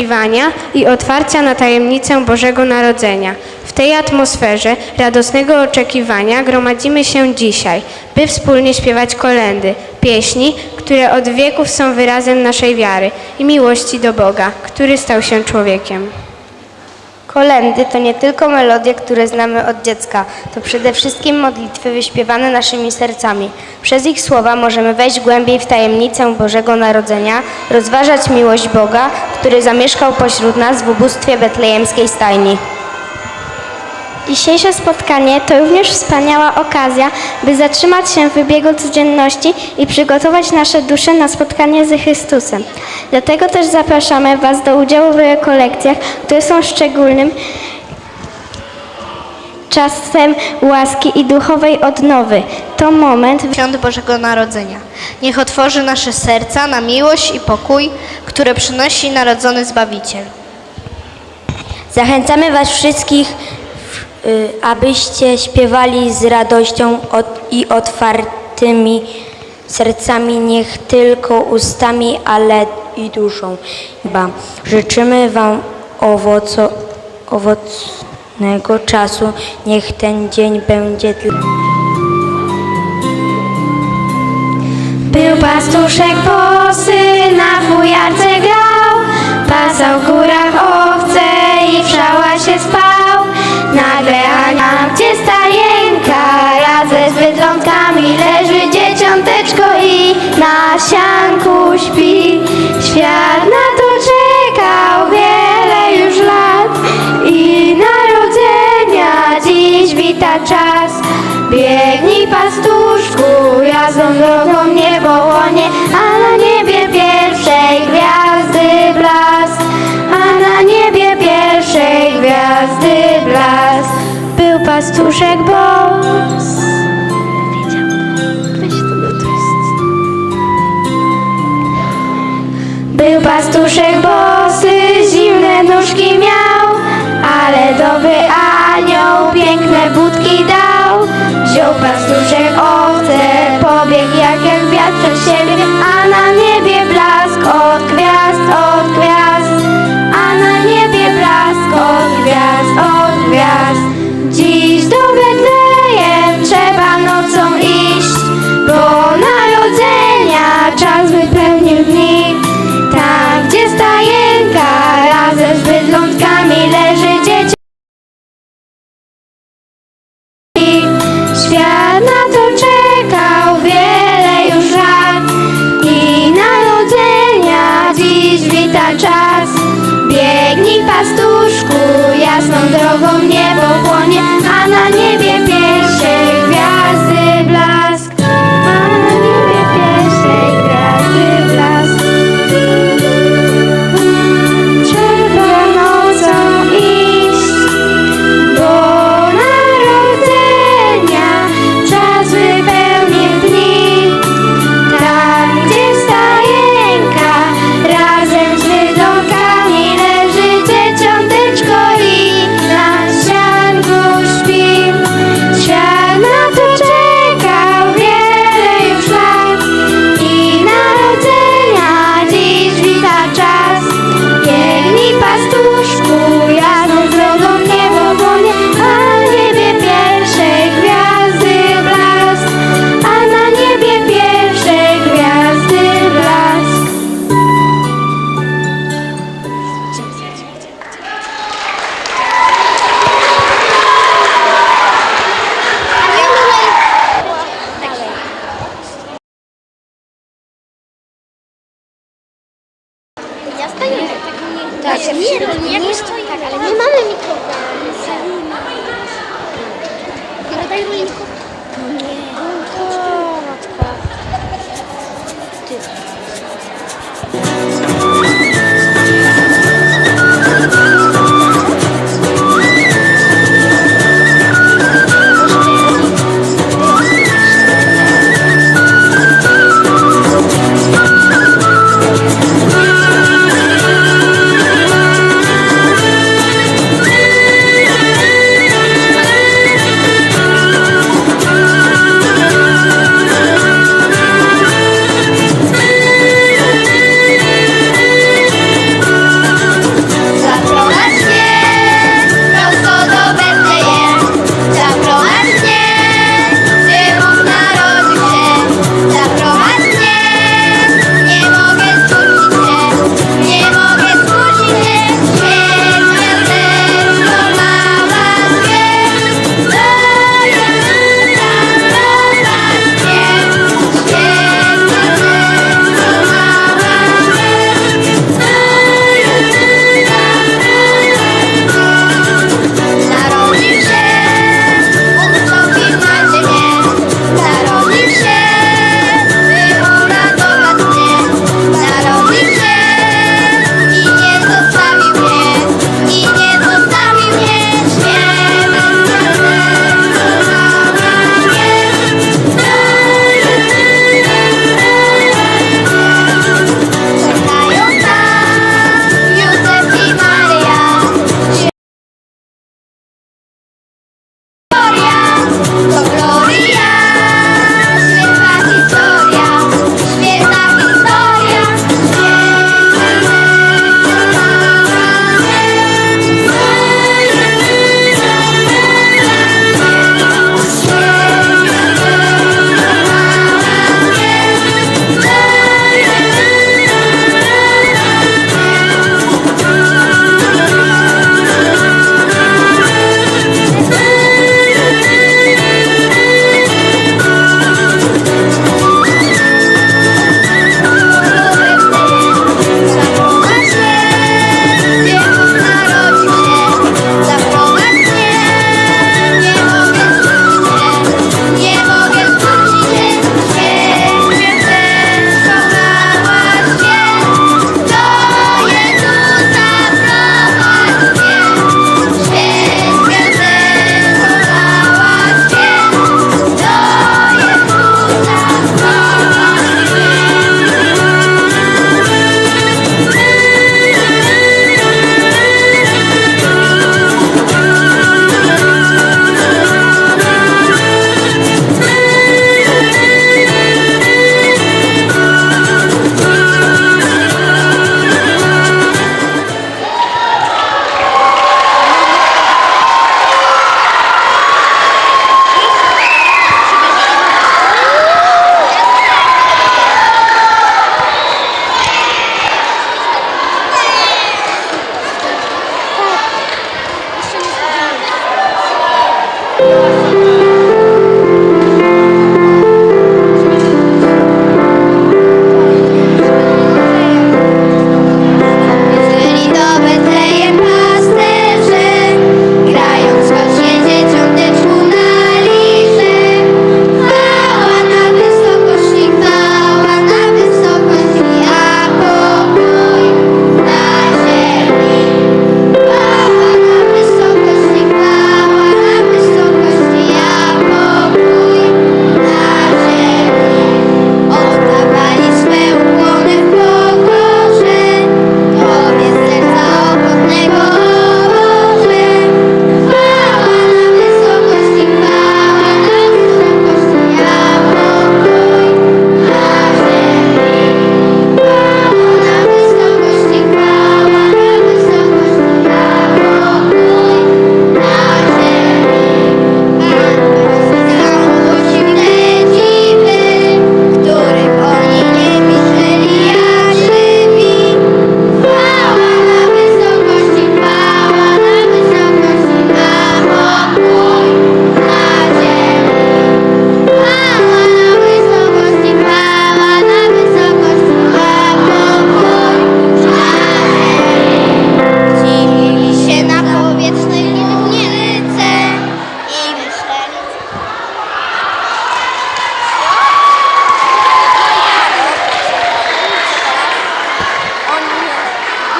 oczekiwania i otwarcia na tajemnicę Bożego Narodzenia. W tej atmosferze radosnego oczekiwania gromadzimy się dzisiaj, by wspólnie śpiewać kolendy, pieśni, które od wieków są wyrazem naszej wiary i miłości do Boga, który stał się człowiekiem. Kolendy to nie tylko melodie, które znamy od dziecka, to przede wszystkim modlitwy wyśpiewane naszymi sercami. Przez ich słowa możemy wejść głębiej w tajemnicę Bożego Narodzenia, rozważać miłość Boga, który zamieszkał pośród nas w ubóstwie betlejemskiej stajni. Dzisiejsze spotkanie to również wspaniała okazja, by zatrzymać się w wybiegu codzienności i przygotować nasze dusze na spotkanie z Chrystusem. Dlatego też zapraszamy Was do udziału w rekolekcjach, które są szczególnym czasem łaski i duchowej odnowy. To moment, Świąt Bożego Narodzenia. Niech otworzy nasze serca na miłość i pokój, które przynosi narodzony Zbawiciel. Zachęcamy Was wszystkich, abyście śpiewali z radością i otwartymi sercami, niech tylko ustami, ale i duszą. Ba. Życzymy Wam owoco, owocnego czasu, niech ten dzień będzie dla Był pastuszek bosy, na fujarce grał, pasał w górach owce i w szałasie spał. Nagle Ania, gdzie stajenka, razem z bydlątkami leży dzieciąteczko i na sianku śpi. Świat na to czekał wiele już lat i narodzenia dziś wita czas. Biegnij pastuszku, jasną drogą niebo pastuszek bos. Był pastuszek bosy, zimne nóżki miał, ale dobry anioł piękne budki dał. Wziął pastuszek owce, pobiegł jak jak wiatr przed siebie,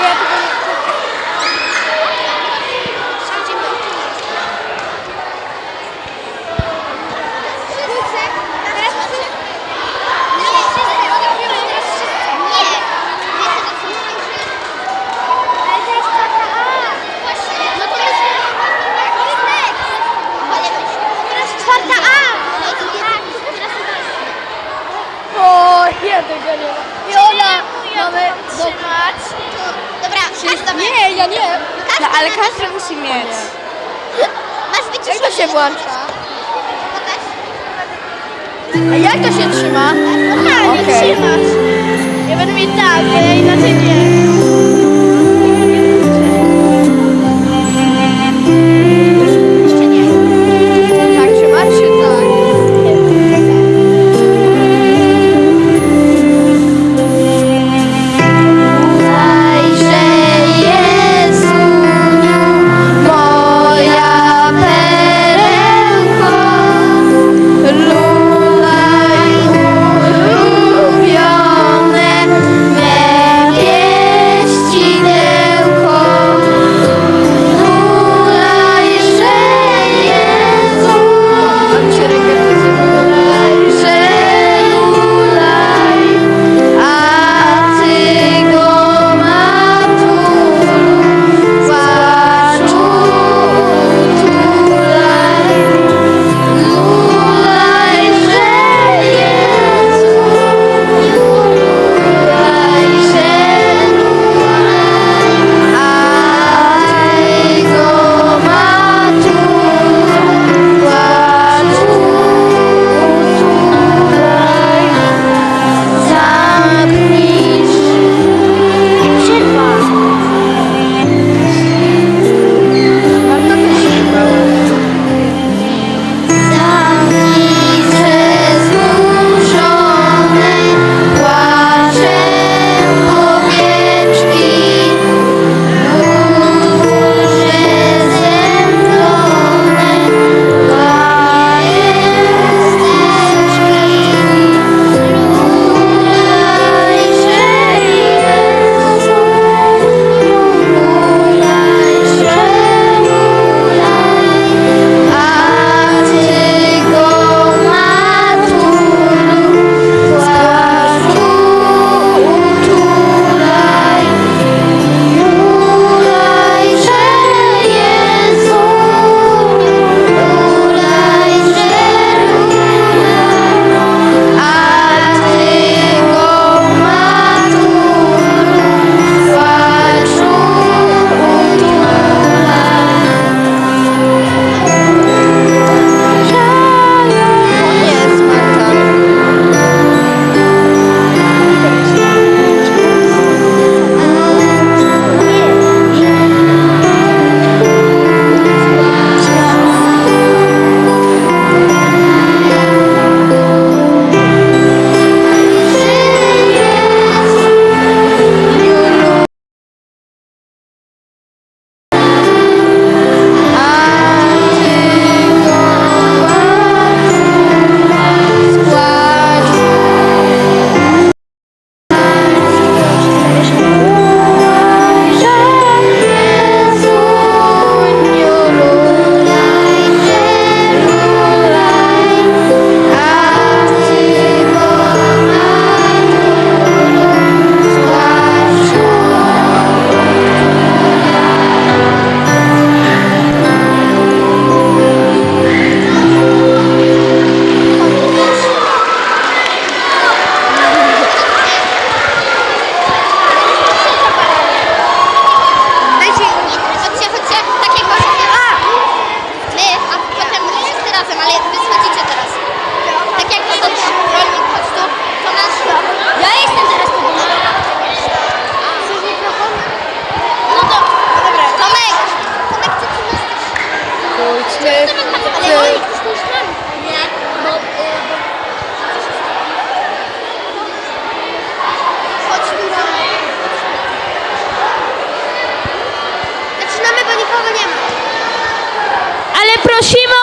দিয়ে włącza. A jak to się trzyma? Normalnie okay. trzymasz. Ja będę mieć tak, inaczej nie. Hiroshima.